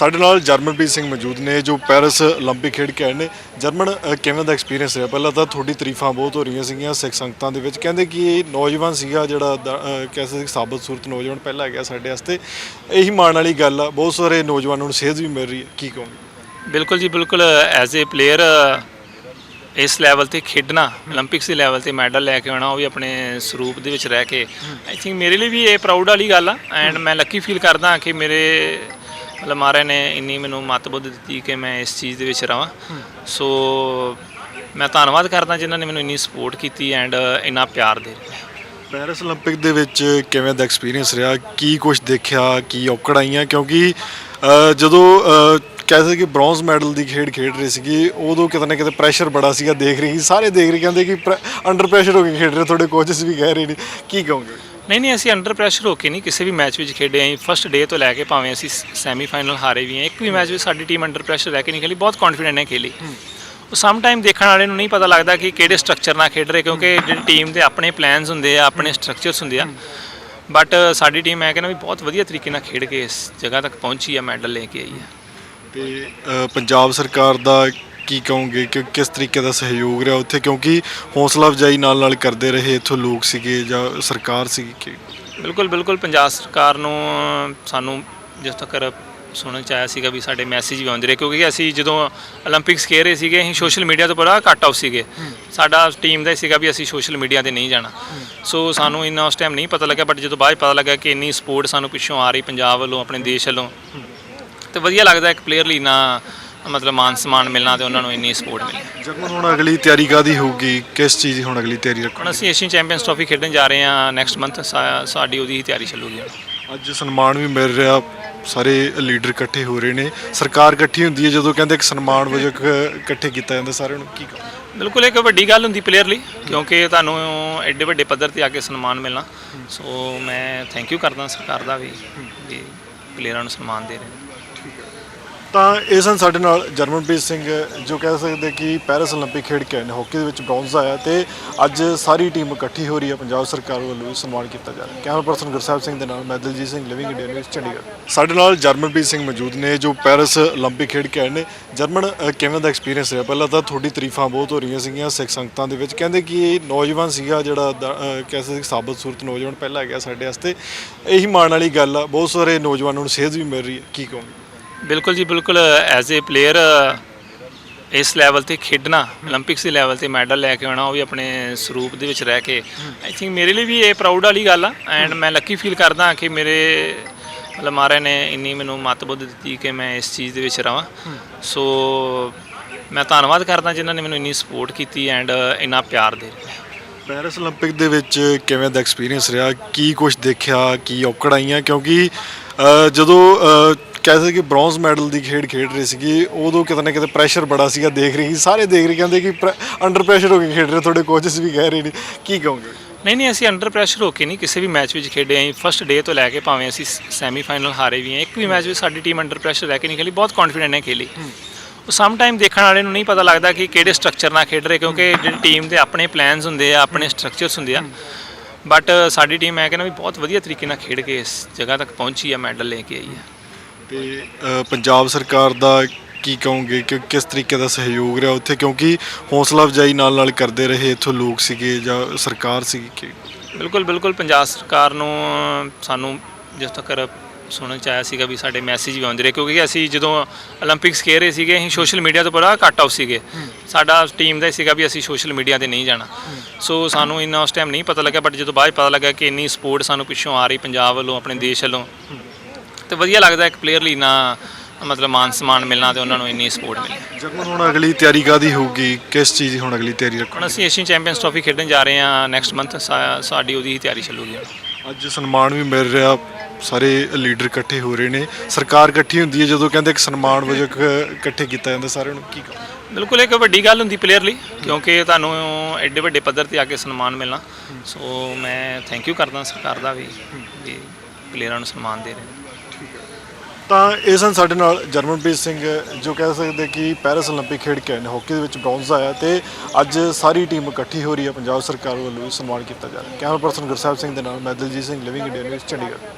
ਸਾਡੇ ਨਾਲ ਜਰਮਨਪ੍ਰੀਤ ਸਿੰਘ ਮੌਜੂਦ ਨੇ, ਜੋ ਪੈਰਿਸ 올림픽 ਖੇਡ ਕੇ ਆਏ ਨੇ। ਜਰਮਨ ਕਿਵੇਂ ਦਾ ਐਕਸਪੀਰੀਅੰਸ ਰਿਹਾ? ਪਹਿਲਾਂ ਤਾਂ ਤੁਹਾਡੀ ਤਾਰੀਫਾਂ ਬਹੁਤ ਹੋ ਰਹੀਆਂ ਸੀਗੀਆਂ ਸਿੱਖ ਸੰਗਤਾਂ ਦੇ ਵਿੱਚ। ਕਹਿੰਦੇ ਕਿ ਇਹ ਨੌਜਵਾਨ ਸੀਗਾ ਜਿਹੜਾ ਕਿਸੇ ਸਾਬਤ ਸੂਰਤ ਨੌਜਵਾਨ ਪਹਿਲਾਂ ਆ ਗਿਆ ਸਾਡੇ ਵਾਸਤੇ। ਇਹੀ ਮਾਣ ਵਾਲੀ ਗੱਲ ਆ। ਬਹੁਤ ਸਾਰੇ ਨੌਜਵਾਨਾਂ ਨੂੰ ਸੇਧ ਵੀ ਮਿਲ ਰਹੀ ਹੈ। ਕੀ ਕਹੋਗੇ? ਬਿਲਕੁਲ ਜੀ, ਬਿਲਕੁਲ ਐਜ਼ ਅ ਪਲੇਅਰ ਇਸ ਲੈਵਲ ਤੇ ਖੇਡਣਾ 올림픽ਸ ਦੇ ਲੈਵਲ ਤੇ ਮੈਡਲ ਲੈ ਕੇ ਆਉਣਾ, ਉਹ ਵੀ ਆਪਣੇ ਸਰੂਪ ਦੇ ਵਿੱਚ ਰਹਿ ਕੇ। ਆਈ ਥਿੰਕ ਮੇਰੇ ਲਈ ਵੀ ਇਹ ਪ੍ਰਾਊਡ ਵਾਲੀ ਗੱਲ ਆ। ਐਂਡ ਮੈਂ ਲੱਕੀ ਫੀਲ ਕਰਦਾ ਕਿ ਮੇਰੇ ਮਤਲਬ ਮਹਾਰਾਜ ਨੇ ਇੰਨੀ ਮੈਨੂੰ ਮਤਬੁੱਧ ਦਿੱਤੀ ਕਿ ਮੈਂ ਇਸ ਚੀਜ਼ ਦੇ ਵਿੱਚ ਰਵਾਂ ਸੋ ਮੈਂ ਧੰਨਵਾਦ ਕਰਦਾ ਜਿਨ੍ਹਾਂ ਨੇ ਮੈਨੂੰ ਇੰਨੀ ਸਪੋਰਟ ਕੀਤੀ ਐਂਡ ਇੰਨਾ ਪਿਆਰ ਦੇ ਰਿਹਾ ਪੈਰਿਸ 올림픽 ਦੇ ਵਿੱਚ ਕਿਵੇਂ ਦਾ ਐਕਸਪੀਰੀਅੰਸ ਰਿਹਾ ਕੀ ਕੁਝ ਦੇਖਿਆ ਕੀ ਔਕੜ ਆਈਆਂ ਕਿਉਂਕਿ ਅ, ਜਦੋਂ ਅ, ਕਹਿ ਸਕਦੇ ਕਿ ਬ੍ਰੌਂਜ਼ ਮੈਡਲ ਦੀ ਖੇਡ ਖੇਡ ਰਹੇ ਸੀਗੇ। ਉਦੋਂ ਕਿਤੇ ਨਾ ਕਿਤੇ ਪ੍ਰੈਸ਼ਰ ਬੜਾ ਸੀਗਾ ਦੇਖ ਰਹੀ ਸੀ। ਸਾਰੇ ਦੇਖ ਰਹੇ ਕਹਿੰਦੇ ਕਿ ਅੰਡਰ ਪ੍ਰੈਸ਼ਰ ਹੋ ਕੇ ਖੇਡ ਰਹੇ ਤੁਹਾਡੇ ਕੋਚਸ ਵੀ ਕਹਿ ਰਹੇ ਨੇ। ਕੀ ਕਹੋਗੇ? ਨਹੀਂ ਨਹੀਂ ਅਸੀਂ ਅੰਡਰ ਪ੍ਰੈਸ਼ਰ ਹੋ ਕੇ ਨਹੀਂ ਕਿਸੇ ਵੀ ਮੈਚ ਵਿੱਚ ਖੇਡੇ ਆਂ ਫਸਟ ਡੇ ਤੋਂ ਲੈ ਕੇ ਭਾਵੇਂ ਅਸੀਂ ਸੈਮੀਫਾਈਨਲ ਹਾਰੇ ਵੀ ਆਂ ਇੱਕ ਵੀ ਮੈਚ ਵਿੱਚ ਸਾਡੀ ਟੀਮ ਅੰਡਰ ਪ੍ਰੈਸ਼ਰ ਰਹਿ ਕੇ ਨਹੀਂ ਖੇਲੀ ਬਹੁਤ ਕੌਨਫੀਡੈਂਟ ਨੇ ਖੇਲੀ। ਉਹ ਸਮ ਟਾਈਮ ਦੇਖਣ ਵਾਲੇ ਨੂੰ ਨਹੀਂ ਪਤਾ ਲੱਗਦਾ ਕਿ ਕਿਹੜੇ ਸਟਰਕਚਰ ਨਾਲ ਖੇਡ ਰਹੇ ਕਿਉਂਕਿ ਜਿਹੜੀ ਟੀਮ ਦੇ ਆਪਣੇ ਪਲਾਨਸ ਹੁੰਦੇ ਆ ਆਪਣੇ ਸਟਰਕਚਰਸ ਹੁੰਦੇ ਆ। ਬਟ ਸਾਡੀ ਟੀਮ ਮੈਂ ਕਹਿੰਦਾ ਵੀ ਬਹੁਤ ਵਧੀਆ ਤਰੀਕੇ ਨਾਲ ਖੇਡ ਕੇ ਇਸ ਜਗ੍ਹਾ ਤੱਕ ਪਹੁੰਚੀ ਆ ਮੈਡਲ ਲੈ ਕੇ ਆਈ ਆ। ਤੇ ਪੰਜਾਬ ਸਰਕਾਰ ਦਾ ਕੀ ਕਹੋਗੇ ਕਿ ਕਿਸ ਤਰੀਕੇ ਦਾ ਸਹਿਯੋਗ ਰਿਹਾ ਉੱਥੇ? ਕਿਉਂਕਿ ਹੌਸਲਾ ਅਫਜਾਈ ਨਾਲ ਨਾਲ ਕਰਦੇ ਰਹੇ ਇੱਥੋਂ ਲੋਕ ਸੀਗੇ ਜਾਂ ਸਰਕਾਰ ਸੀਗੀ ਕਿ? ਬਿਲਕੁਲ ਬਿਲਕੁਲ ਪੰਜਾਬ ਸਰਕਾਰ ਨੂੰ ਸਾਨੂੰ ਜਿਸ ਤੱਕ ਸੁਣਨ ਚ ਆਇਆ ਸੀਗਾ ਵੀ ਸਾਡੇ ਮੈਸੇਜ ਵੀ ਆਉਂਦੇ ਰਹੇ ਕਿਉਂਕਿ ਅਸੀਂ ਜਦੋਂ 올림픽ਸ ਖੇਡ ਰਹੇ ਸੀਗੇ ਅਸੀਂ ਸੋਸ਼ਲ ਮੀਡੀਆ ਤੋਂ ਬੜਾ ਘੱਟ ਆਫ ਸੀਗੇ। ਸਾਡਾ ਟੀਮ ਦਾ ਇਹ ਸੀਗਾ ਵੀ ਅਸੀਂ ਸੋਸ਼ਲ ਮੀਡੀਆ ਤੇ ਨਹੀਂ ਜਾਣਾ। ਸੋ ਸਾਨੂੰ ਇੰਨਾ ਉਸ ਟਾਈਮ ਨਹੀਂ ਪਤਾ ਲੱਗਿਆ ਬਟ ਜਦੋਂ ਬਾਅਦ 'ਚ ਪਤਾ ਲੱਗਿਆ ਕਿ ਇੰਨੀ ਸਪੋਰਟ ਸਾਨੂੰ ਪਿੱਛੋਂ ਆ ਰਹੀ ਪੰਜਾਬ ਵੱਲੋਂ ਆਪਣੇ ਦੇਸ਼ ਵੱਲੋਂ ਤੇ ਵਧੀਆ ਲੱਗਦਾ ਇੱਕ ਪਲੇਅਰ ਲਈ ਨਾ ਮਤਲਬ ਮਾਨ ਸਨਮਾਨ ਮਿਲਣਾ ਤੇ ਉਹਨਾਂ ਨੂੰ ਇੰਨੀ ਸਪੋਰਟ ਮਿਲੀ ਜਰਮਨ ਹੁਣ ਅਗਲੀ ਤਿਆਰੀ ਕਾਦੀ ਹੋਊਗੀ? ਕਿਸ ਚੀਜ਼ ਦੀ ਹੁਣ ਅਗਲੀ ਤਿਆਰੀ ਰੱਖੋ ਹੁਣ ਅਸੀਂ ਏਸ਼ੀਅਨ ਚੈਂਪੀਅਨਸ ਟਰਾਫੀ ਖੇਡਣ ਜਾ ਰਹੇ ਹਾਂ ਨੈਕਸਟ ਮੰਥ ਸਾਡੀ ਉਹਦੀ ਹੀ ਤਿਆਰੀ ਚੱਲੂਗੀ। ਅੱਜ ਸਨਮਾਨ ਵੀ ਮਿਲ ਰਿਹਾ ਸਾਰੇ ਲੀਡਰ ਇਕੱਠੇ ਹੋ ਰਹੇ ਨੇ। ਸਰਕਾਰ ਇਕੱਠੀ ਹੁੰਦੀ ਹੈ ਜਦੋਂ ਕਹਿੰਦੇ ਇੱਕ ਸਨਮਾਨ ਵਜੋਂ ਇੱਕ ਇਕੱਠੇ ਕੀਤਾ ਜਾਂਦਾ ਸਾਰਿਆਂ ਨੂੰ ਕੀ ਕਹੋ ਬਿਲਕੁਲ ਇੱਕ ਵੱਡੀ ਗੱਲ ਹੁੰਦੀ ਪਲੇਅਰ ਲਈ ਕਿਉਂਕਿ ਤੁਹਾਨੂੰ ਐਡੇ ਵੱਡੇ ਪੱਧਰ ਤੇ ਆ ਕੇ ਸਨਮਾਨ ਮਿਲਣਾ। ਸੋ ਮੈਂ ਥੈਂਕ ਯੂ ਕਰਦਾ ਸਰਕਾਰ ਦਾ ਵੀ ਵੀ ਪਲੇਅਰਾਂ ਨੂੰ ਸਨਮਾਨ ਦੇ ਰਹੇ ਨੇ। ਤਾਂ ਇਹ ਸਨ ਸਾਡੇ ਨਾਲ ਜਰਮਨਪ੍ਰੀਤ ਸਿੰਘ ਜੋ ਕਹਿ ਸਕਦੇ ਕਿ ਪੈਰਿਸ 올림픽 ਖੇਡ ਕੇ ਆਏ ਨੇ ਹਾਕੀ ਦੇ ਵਿੱਚ ਬ੍ਰੌਂਜ਼ ਆਇਆ ਤੇ ਅੱਜ ਸਾਰੀ ਟੀਮ ਇਕੱਠੀ ਹੋ ਰਹੀ ਹੈ ਪੰਜਾਬ ਸਰਕਾਰ ਵੱਲੋਂ ਵੀ ਸਨਮਾਨ ਕੀਤਾ ਜਾ ਰਿਹਾ ਕੈਮਰਾ ਪਰਸਨ ਗੁਰਸਾਹਿਬ ਸਿੰਘ ਦੇ ਨਾਲ ਮੈਂ Diljit Singh living India news Chandigarh ਸਾਡੇ ਨਾਲ ਜਰਮਨਪ੍ਰੀਤ ਸਿੰਘ ਮੌਜੂਦ ਨੇ ਜੋ ਪੈਰਿਸ 올림픽 ਖੇਡ ਕੇ ਆਏ ਨੇ ਜਰਮਨ ਅ, ਕਿਵੇਂ ਦਾ ਐਕਸਪੀਰੀਅੰਸ ਰਿਹਾ ਪਹਿਲਾਂ ਤਾਂ ਤੁਹਾਡੀ ਤਾਰੀਫਾਂ ਬਹੁਤ ਹੋ ਰਹੀਆਂ ਸੀਗੀਆਂ ਸਿੱਖ ਸੰਗਤਾਂ ਦੇ ਵਿੱਚ ਕਹਿੰਦੇ ਕਿ ਇਹ ਨੌਜਵਾਨ ਸੀਗਾ ਜਿਹੜਾ ਦ- ਅ, ਕਹਿ ਸਕਦੇ ਕਿ ਸਾਬਤ ਸੂਰਤ ਨੌਜਵਾਨ ਪਹਿਲਾਂ ਹੈਗਾ ਸਾਡੇ ਵਾਸਤੇ ਇਹੀ ਮਾਣ ਵਾਲੀ ਗੱਲ ਆ ਬਹੁਤ ਸਾਰੇ ਨੌਜਵਾਨਾਂ ਨੂੰ ਸੇਧ ਵੀ ਮਿਲ ਰਹੀ ਹੈ ਕੀ ਕਹੋਗੇ ਬਿਲਕੁਲ ਜੀ, ਬਿਲਕੁਲ ਐਜ਼ ਏ ਪਲੇਅਰ ਇਸ ਲੈਵਲ ਤੇ ਖੇਡਣਾ 올림픽ਸ ਦੇ ਲੈਵਲ ਤੇ ਮੈਡਲ ਲੈ ਕੇ ਆਉਣਾ, ਉਹ ਵੀ ਆਪਣੇ ਸਰੂਪ ਦੇ ਵਿੱਚ ਰਹਿ ਕੇ। ਆਈ ਥਿੰਕ ਮੇਰੇ ਲਈ ਵੀ ਇਹ ਪ੍ਰਾਊਡ ਵਾਲੀ ਗੱਲ ਆ ਐਂਡ ਮੈਂ ਲੱਕੀ ਫੀਲ ਕਰਦਾ ਕਿ ਮੇਰੇ, ਮਤਲਬ ਮਹਾਰਾਜ ਨੇ ਇੰਨੀ ਮੈਨੂੰ ਮਤਬੁੱਧ ਦਿੱਤੀ ਕਿ ਮੈਂ ਇਸ ਚੀਜ਼ ਦੇ ਵਿੱਚ ਰਵਾਂ। ਸੋ ਮੈਂ ਧੰਨਵਾਦ ਕਰਦਾ ਜਿਨ੍ਹਾਂ ਨੇ ਮੈਨੂੰ ਇੰਨੀ ਸਪੋਰਟ ਕੀਤੀ ਐਂਡ ਇੰਨਾ ਪਿਆਰ ਦੇ ਪੈਰਿਸ 올림픽 ਦੇ ਵਿੱਚ ਕਿਵੇਂ ਦਾ ਐਕਸਪੀਰੀਅੰਸ ਰਿਹਾ? ਕੀ ਕੁਝ ਦੇਖਿਆ? ਕੀ ਔਕੜਾਂ ਆਈਆਂ? ਕਿਉਂਕਿ ਜਦੋਂ ਅ, ਕਹਿ ਸਕਦੇ ਕਿ ਬ੍ਰੌਂਜ਼ ਮੈਡਲ ਦੀ ਖੇਡ ਖੇਡ ਰਹੇ ਸੀਗੇ। ਉਦੋਂ ਕਿਤੇ ਨਾ ਕਿਤੇ ਪ੍ਰੈਸ਼ਰ ਬੜਾ ਸੀਗਾ ਦੇਖ ਰਹੀ ਸੀ। ਸਾਰੇ ਦੇਖ ਰਹੇ ਕਹਿੰਦੇ ਕਿ ਅੰਡਰ ਪ੍ਰੈਸ਼ਰ ਹੋ ਕੇ ਖੇਡ ਰਹੇ ਤੁਹਾਡੇ ਕੋਚਸ ਵੀ ਕਹਿ ਰਹੇ ਨੇ। ਕੀ ਕਹੋਗੇ? ਨਹੀਂ ਨਹੀਂ ਅਸੀਂ ਅੰਡਰ ਪ੍ਰੈਸ਼ਰ ਹੋ ਕੇ ਨਹੀਂ ਕਿਸੇ ਵੀ ਮੈਚ ਵਿੱਚ ਖੇਡੇ ਆਂ ਫਸਟ ਡੇ ਤੋਂ ਲੈ ਕੇ ਭਾਵੇਂ ਅਸੀਂ ਸੈਮੀਫਾਈਨਲ ਹਾਰੇ ਵੀ ਆਂ ਇੱਕ ਵੀ ਮੈਚ ਵਿੱਚ ਸਾਡੀ ਟੀਮ ਅੰਡਰ ਪ੍ਰੈਸ਼ਰ ਰਹਿ ਕੇ ਨਹੀਂ ਖੇਲੀ ਬਹੁਤ ਕੌਨਫੀਡੈਂਟ ਨੇ ਖੇਲੀ। ਉਹ ਸਮ ਟਾਈਮ ਦੇਖਣ ਵਾਲੇ ਨੂੰ ਨਹੀਂ ਪਤਾ ਲੱਗਦਾ ਕਿ ਕਿਹੜੇ ਸਟਰਕਚਰ ਨਾਲ ਖੇਡ ਰਹੇ ਕਿਉਂਕਿ ਜਿਹੜੀ ਟੀਮ ਦੇ ਆਪਣੇ ਪਲਾਨਸ ਹੁੰਦੇ ਆ ਆਪਣੇ ਸਟਰਕਚਰਸ ਹੁੰਦੇ ਆ। ਬਟ ਸਾਡੀ ਟੀਮ ਮੈਂ ਕਹਿੰਦਾ ਵੀ ਬਹੁਤ ਵਧੀਆ ਤਰੀਕੇ ਨਾਲ ਖੇਡ ਕੇ ਇਸ ਜਗ੍ਹਾ ਤੱਕ ਪਹੁੰਚੀ ਆ ਮੈਡਲ ਲੈ ਕੇ ਆਈ ਆ। ਤੇ ਪੰਜਾਬ ਸਰਕਾਰ ਦਾ ਕੀ ਕਹੋਗੇ ਕਿ ਕਿਸ ਤਰੀਕੇ ਦਾ ਸਹਿਯੋਗ ਰਿਹਾ ਉੱਥੇ? ਕਿਉਂਕਿ ਹੌਸਲਾ ਅਫਜਾਈ ਨਾਲ ਨਾਲ ਕਰਦੇ ਰਹੇ ਇੱਥੋਂ ਲੋਕ ਸੀਗੇ ਜਾਂ ਸਰਕਾਰ ਸੀਗੀ ਕਿ? ਬਿਲਕੁਲ ਬਿਲਕੁਲ ਪੰਜਾਬ ਸਰਕਾਰ ਨੂੰ ਸਾਨੂੰ ਜਿਸ ਤੱਕ ਸੁਣਨ ਚ ਆਇਆ ਸੀਗਾ ਵੀ ਸਾਡੇ ਮੈਸੇਜ ਵੀ ਆਉਂਦੇ ਰਹੇ ਕਿਉਂਕਿ ਅਸੀਂ ਜਦੋਂ 올림픽ਸ ਖੇਡ ਰਹੇ ਸੀਗੇ ਅਸੀਂ ਸੋਸ਼ਲ ਮੀਡੀਆ ਤੋਂ ਬੜਾ ਕੱਟ ਆਫ ਸੀਗੇ। ਸਾਡਾ ਟੀਮ ਦਾ ਇਹ ਸੀਗਾ ਵੀ ਅਸੀਂ ਸੋਸ਼ਲ ਮੀਡੀਆ ਤੇ ਨਹੀਂ ਜਾਣਾ। ਸੋ ਸਾਨੂੰ ਇੰਨਾ ਉਸ ਟਾਈਮ ਨਹੀਂ ਪਤਾ ਲੱਗਿਆ ਬਟ ਜਦੋਂ ਬਾਅਦ 'ਚ ਪਤਾ ਲੱਗਿਆ ਕਿ ਇੰਨੀ ਸਪੋਰਟ ਸਾਨੂੰ ਪਿੱਛੋਂ ਆ ਰਹੀ ਪੰਜਾਬ ਵੱਲੋਂ ਆਪਣੇ ਦੇਸ਼ ਵੱਲੋਂ। ਤੇ ਵਧੀਆ ਲੱਗਦਾ ਇੱਕ ਪਲੇਅਰ ਲਈ ਨਾ ਮਤਲਬ ਮਾਨ ਸਨਮਾਨ ਮਿਲਣਾ ਤੇ ਉਹਨਾਂ ਨੂੰ ਇੰਨੀ ਸਪੋਰਟ ਮਿਲੀ। ਜਰਮਨ ਹੁਣ ਅਗਲੀ ਤਿਆਰੀ ਕਾਦੀ ਹੋਊਗੀ? ਕਿਸ ਚੀਜ਼ ਦੀ ਹੁਣ ਅਗਲੀ ਤਿਆਰੀ ਰੱਖੋ ਹੁਣ ਅਸੀਂ ਏਸ਼ੀਅਨ ਚੈਂਪੀਅਨਸ ਟਰਾਫੀ ਖੇਡਣ ਜਾ ਰਹੇ ਹਾਂ ਨੈਕਸਟ ਮੰਥ ਸਾਡੀ ਉਹਦੀ ਹੀ ਤਿਆਰੀ ਚੱਲੂਗੀ। ਅੱਜ ਸਨਮਾਨ ਵੀ ਮਿਲ ਰਿਹਾ ਸਾਰੇ ਲੀਡਰ ਇਕੱਠੇ ਹੋ ਰਹੇ ਨੇ। ਸਰਕਾਰ ਇਕੱਠੀ ਹੁੰਦੀ ਹੈ ਜਦੋਂ ਕਹਿੰਦੇ ਇੱਕ ਸਨਮਾਨ ਵਜੋਂ ਇੱਕ ਇਕੱਠੇ ਕੀਤਾ ਜਾਂਦਾ ਸਾਰਿਆਂ ਨੂੰ ਕੀ ਕਹੋ ਬਿਲਕੁਲ ਇੱਕ ਵੱਡੀ ਗੱਲ ਹੁੰਦੀ ਪਲੇਅਰ ਲਈ ਕਿਉਂਕਿ ਤੁਹਾਨੂੰ ਐਡੇ ਵੱਡੇ ਪੱਧਰ ਤੇ ਆ ਕੇ ਸਨਮਾਨ ਮਿਲਣਾ। ਸੋ ਮੈਂ ਥੈਂਕ ਯੂ ਕਰਦਾ ਸਰਕਾਰ ਦਾ ਵੀ ਵੀ ਪਲੇਅਰਾਂ ਨੂੰ ਸਨਮਾਨ ਦੇ ਰਹੇ ਨੇ। ਤਾਂ ਇਹ ਸਨ ਸਾਡੇ ਨਾਲ ਜਰਮਨਪ੍ਰੀਤ ਸਿੰਘ ਜੋ ਕਹਿ ਸਕਦੇ ਕਿ ਪੈਰਿਸ 올림픽 ਖੇਡ ਕੇ ਆਏ ਨੇ ਹਾਕੀ ਦੇ ਵਿੱਚ ਬ੍ਰੌਂਜ਼ ਆਇਆ ਤੇ ਅੱਜ ਸਾਰੀ ਟੀਮ ਇਕੱਠੀ ਹੋ ਰਹੀ ਹੈ ਪੰਜਾਬ ਸਰਕਾਰ ਵੱਲੋਂ ਵੀ ਸਨਮਾਨ ਕੀਤਾ ਜਾ ਰਿਹਾ ਕੈਮਰਾ ਪਰਸਨ ਗੁਰਸਾਹਿਬ ਸਿੰਘ ਦੇ ਨਾਲ ਮੈਂ Diljit Singh living India news Chandigarh